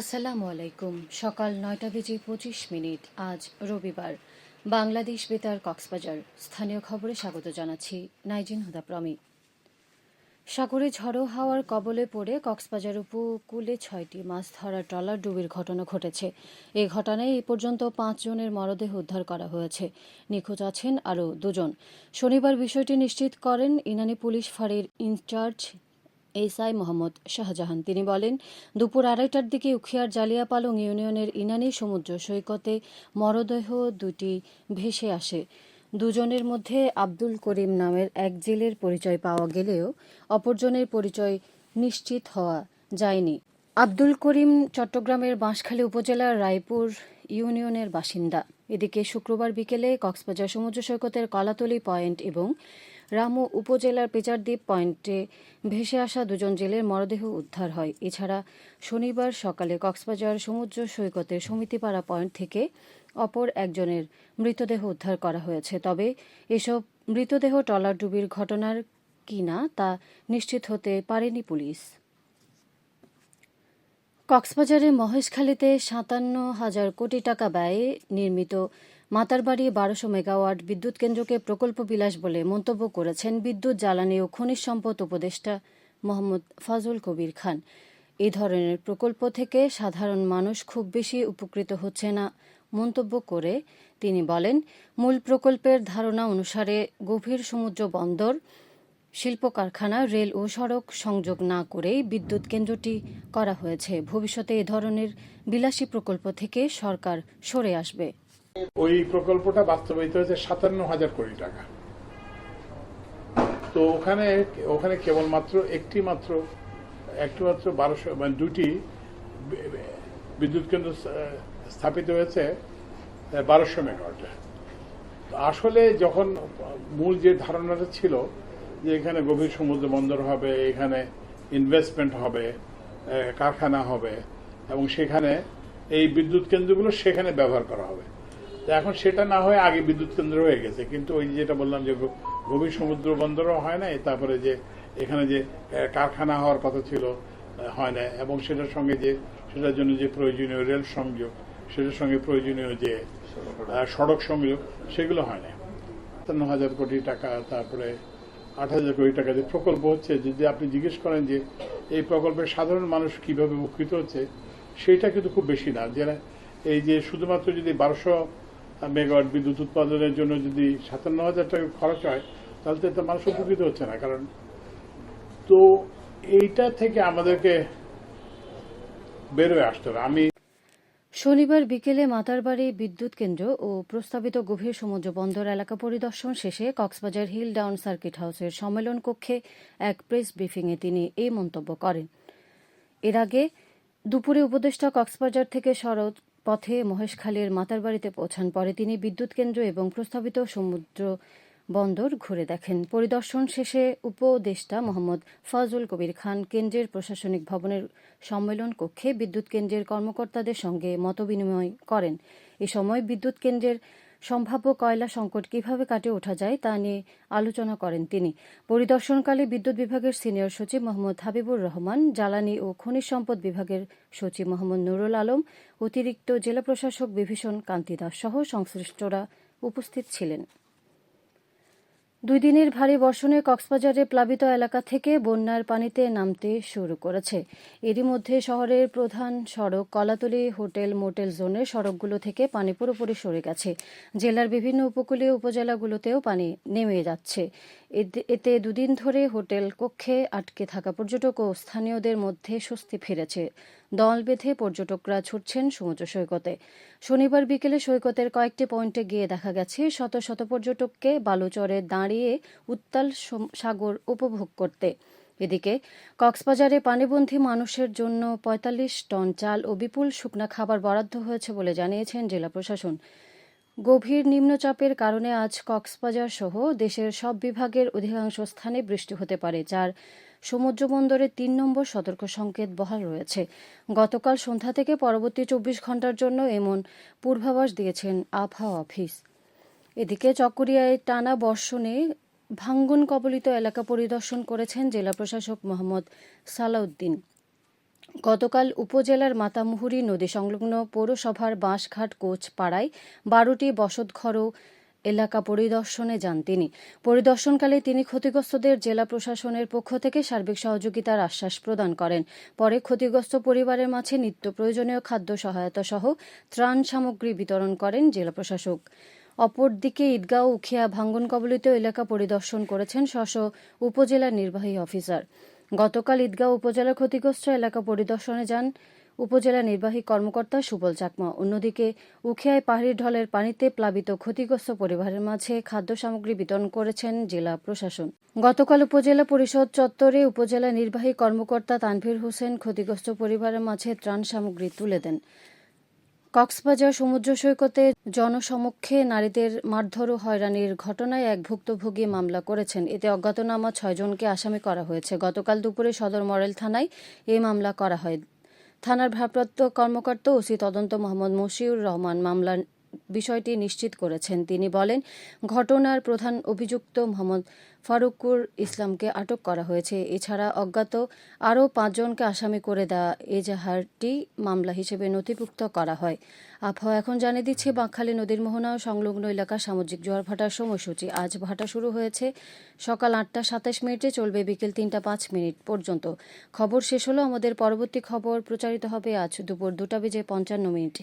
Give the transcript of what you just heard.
আসসালামু আলাইকুম। সকাল নয়টা বেজে পঁচিশ মিনিট, আজ রবিবার। বাংলাদেশ বেতার কক্সবাজার, স্থানীয় খবরে স্বাগত জানাচ্ছি নাইজিন হুদা প্রমি। সাগরে ঝড়ো হাওয়ার কবলে পড়ে কক্সবাজার উপকূলে ছয়টি মাছ ধরা ট্রলার ডুবির ঘটনা ঘটেছে। এই ঘটনায় এই পর্যন্ত পাঁচ জনের মরদেহ উদ্ধার করা হয়েছে। নিখোঁজ আছেন আরও দুজন। শনিবার বিষয়টি নিশ্চিত করেন ইনানি পুলিশ ফাঁড়ির ইনচার্জ এসআই মোহাম্মদ শাহজাহান। তিনি বলেন, দুপুর আড়াইটার দিকে উখিয়ার জালিয়াপালং ইউনিয়নের ইনানি সমুদ্র সৈকতে মরদেহ দুটি ভেসে আসে। দুজনের মধ্যে আব্দুল করিম নামের এক জেলের পরিচয় পাওয়া গেলেও অপরজনের পরিচয় নিশ্চিত হওয়া যায়নি। আব্দুল করিম চট্টগ্রামের বাঁশখালী উপজেলার রায়পুর ইউনিয়নের বাসিন্দা। এদিকে শুক্রবার বিকেলে কক্সবাজার সমুদ্র সৈকতের কলাতলি পয়েন্ট এবং রামু উপজেলার পেচারদ্বীপ পয়েন্টে ভেসে আসা দুজন জেলের মরদেহ উদ্ধার হয়। এছাড়া শনিবার সকালে কক্সবাজার সমুদ্র সৈকতের সমিতিপাড়া পয়েন্ট থেকে অপর একজনের মৃতদেহ উদ্ধার করা হয়েছে। তবে এসব মৃতদেহ ট্রলার ডুবির ঘটনার কিনা তা নিশ্চিত হতে পারেনি পুলিশ। কক্সবাজারে মহেশখালীতে সাতান্ন হাজার কোটি টাকা ব্যয়ে নির্মিত মাতারবাড়ি বারোশো মেগাওয়াট বিদ্যুৎ কেন্দ্রকে প্রকল্প বিলাস বলে মন্তব্য করেছেন বিদ্যুৎ, জ্বালানি ও খনিজ সম্পদ উপদেষ্টা মোহাম্মদ ফাজল কবির খান। এই ধরনের প্রকল্প থেকে সাধারণ মানুষ খুব বেশি উপকৃত হচ্ছে না, মন্তব্য করে তিনি বলেন, মূল প্রকল্পের ধারণা অনুসারে গভীর সমুদ্র বন্দর শিল্প কারখানা রেল ও সড়ক সংযোগ না করেই বিদ্যুৎ কেন্দ্রটি করা হয়েছে। ভবিষ্যতে এ ধরনের বিলাসী প্রকল্প থেকে সরকার সরে আসবে। ওই প্রকল্পটা বাস্তবায়িত হয়েছে সাতান্ন হাজার কোটি টাকা। তো ওখানে ওখানে কেবলমাত্র একটি মাত্র একটি মাত্র বারোশো মানে দুটি বিদ্যুৎ কেন্দ্র স্থাপিত হয়েছে বারোশো মেগাওয়াটে। আসলে যখন মূল যে ধারণাটা ছিল যে এখানে গভীর সমুদ্র বন্দর হবে, এখানে ইনভেস্টমেন্ট হবে কারখানা হবে, এবং সেখানে এই বিদ্যুৎ কেন্দ্রগুলো সেখানে ব্যবহার করা হবে। তো এখন সেটা না হয়ে আগে বিদ্যুৎ কেন্দ্র হয়ে গেছে। কিন্তু ওই যেটা বললাম যে গভীর সমুদ্র বন্দরও হয় নাই, তারপরে যে এখানে যে কারখানা হওয়ার কথা ছিল হয় না এবং সেটার সঙ্গে যে, সেটার জন্য যে প্রয়োজনীয় রেল সংযোগ, সেটার সঙ্গে প্রয়োজনীয় যে সড়ক সংযোগ, সেগুলো হয় না সাতান্ন হাজার কোটি টাকা, তারপরে আট হাজার কোটি টাকা যে প্রকল্প হচ্ছে যদি আপনি জিজ্ঞেস করেন যে, এই প্রকল্পে সাধারণ মানুষ কীভাবে উপকৃত হচ্ছে সেটা কিন্তু খুব বেশি না। যে এই যে, শুধুমাত্র যদি বারোশো মেগাওয়াট বিদ্যুৎ উৎপাদনের জন্য যদি সাতান্ন হাজার টাকা খরচ হয়, তাহলে তো এতে মানুষ উপকৃত হচ্ছে না। কারণ তো এইটা থেকে আমাদেরকে বের হয়ে আসতে হবে। আমি শনিবার বিকেলে মাতারবাড়ি বিদ্যুৎ কেন্দ্র ও প্রস্তাবিত গভীর সমুদ্র বন্দর এলাকা পরিদর্শন শেষে কক্সবাজার হিল ডাউন সার্কিট হাউসের সম্মেলন কক্ষে এক প্রেস ব্রিফিংয়ে তিনি এই মন্তব্য করেন। এর আগে দুপুরে উপদেষ্টা কক্সবাজার থেকে সড়ক পথে মহেশখালীর মাতার বাড়িতে পৌঁছান। পরে তিনি বিদ্যুৎ কেন্দ্র এবং প্রস্তাবিত সমুদ্র বন্দর ঘুরে দেখেন। পরিদর্শন শেষে উপদেষ্টা মোহাম্মদ ফজল কবির খান কেন্দ্রের প্রশাসনিক ভবনের সম্মেলন কক্ষে বিদ্যুৎ কেন্দ্রের কর্মকর্তাদের সঙ্গে মতবিনিময় করেন। এ সময় বিদ্যুৎ কেন্দ্রের সম্ভাব্য কয়লা সংকট কীভাবে কাটিয়ে ওঠা যায় তা নিয়ে আলোচনা করেন তিনি। পরিদর্শনকালে বিদ্যুৎ বিভাগের সিনিয়র সচিব মোহাম্মদ হাবিবুর রহমান, জ্বালানি ও খনিজ সম্পদ বিভাগের সচিব মোহাম্মদ নুরুল আলম, অতিরিক্ত জেলা প্রশাসক বিভীষণ কান্তি দাস সহ সংশ্লিষ্টরা উপস্থিত ছিলেন। দুই দিনের ভারী বর্ষণে কক্সবাজারে প্লাবিত এলাকা থেকে বন্যার পানিতে নামতে শুরু করেছে। এরই মধ্যে শহরের প্রধান সড়ক কলাতলি হোটেল মোটেল জোনের সড়কগুলো থেকে পানি পুরোপুরি সরে গেছে। জেলার বিভিন্ন উপকূলীয় উপজেলাগুলোতেও পানি নেমে যাচ্ছে। এতে- দুদিন ধরে হোটেল কক্ষে আটকে থাকা পর্যটক ও স্থানীয়দের মধ্যে স্বস্তি ফিরেছে। দল বেঁধে পর্যটকরা ছুটছেন সমুদ্র সৈকতে। শনিবার বিকেলে সৈকতের কয়েকটি পয়েন্টে গিয়ে দেখা গেছে, শত শত পর্যটককে বালুচরে দাঁড়িয়ে উত্তাল সাগর উপভোগ করতে। এদিকে, কক্সবাজারে পানিবন্ধী মানুষের জন্য পঁয়তাল্লিশ টন চাল ও বিপুল শুকনা খাবার বরাদ্দ হয়েছে বলে জানিয়েছেন জেলা প্রশাসন। গভীর নিম্নচাপের কারণে আজ কক্সবাজার সহ দেশের সব বিভাগের অধিকাংশ স্থানে বৃষ্টি হতে পারে, যার সমুদ্র বন্দরে তিন নম্বর সতর্ক সংকেত বহাল রয়েছে। গতকাল সন্ধ্যা থেকে পরবর্তী চব্বিশ ঘণ্টার জন্য এমন পূর্বাভাস দিয়েছেন আবহাওয়া অফিস। এদিকে চকরিয়ায় টানা বর্ষণে ভাঙ্গন কবলিত এলাকা পরিদর্শন করেছেন জেলা প্রশাসক মোহাম্মদ সালাউদ্দিন। গতকাল উপজেলার মাতামুহুরী নদী সংলগ্ন পৌরসভার বাঁশঘাট কোচ পাড়ায় বারোটি বসতঘর এলাকা পরিদর্শনে যান তিনি। পরিদর্শনকালে তিনি ক্ষতিগ্রস্তদের জেলা প্রশাসনের পক্ষ থেকে সার্বিক সহযোগিতার আশ্বাস প্রদান করেন। পরে ক্ষতিগ্রস্ত পরিবারের মাঝে নিত্য প্রয়োজনীয় খাদ্য সহায়তা সহ ত্রাণ সামগ্রী বিতরণ করেন জেলা প্রশাসক। অপরদিকে ঈদগাঁও উখিয়া ভাঙ্গন কবলিত এলাকা পরিদর্শন করেছেন স্ব উপজেলা নির্বাহী অফিসার। গতকাল ঈদগাঁও উপজেলার ক্ষতিগ্রস্ত এলাকা পরিদর্শনে যান উপজেলা নির্বাহী কর্মকর্তা সুবল চাকমা। অন্যদিকে, উখিয়ায় পাহাড়ি ঢলের পানিতে প্লাবিত ক্ষতিগ্রস্ত পরিবারের মাঝে খাদ্য সামগ্রী বিতরণ করেছেন জেলা প্রশাসন। গতকাল উপজেলা পরিষদ চত্বরে উপজেলা নির্বাহী কর্মকর্তা তানভীর হোসেন ক্ষতিগ্রস্ত পরিবারের মাঝে ত্রাণ সামগ্রী তুলে দেন। কক্সবাজার সমুদ্র সৈকতে জনসমক্ষে নারীদের মারধর ও হয়রানির ঘটনায় এক ভুক্তভোগী মামলা করেছেন। এতে অজ্ঞাতনামা ছয়জনকে আসামি করা হয়েছে। গতকাল দুপুরে সদর মডেল থানায় এই মামলা করা হয়। থানার ভারপ্রাপ্ত কর্মকর্তা ওসি তদন্ত মোহাম্মদ মশিউর রহমান মামলার বিষয়টি নিশ্চিত করেছেন। তিনি বলেন, ঘটনার প্রধান অভিযুক্ত মোহাম্মদ ফারুকুর ইসলামকে আটক করা হয়েছে। এছাড়া অজ্ঞাত আরও পাঁচজনকে আসামি করে দেওয়া এজাহারটি মামলা হিসেবে নথিভুক্ত করা হয়। আবহাওয়া এখন জানিয়ে দিচ্ছে, বাঁকখালী নদীর মোহনা সংলগ্ন এলাকার সামুদ্রিক জোয়ার ভাটার সময়সূচি। আজ ভাটা শুরু হয়েছে সকাল আটটা সাতাশ মিনিটে, চলবে বিকেল তিনটা পাঁচ মিনিট পর্যন্ত। খবর শেষ হলো। আমাদের পরবর্তী খবর প্রচারিত হবে আজ দুপুর দুটা বেজে পঞ্চান্ন মিনিটে।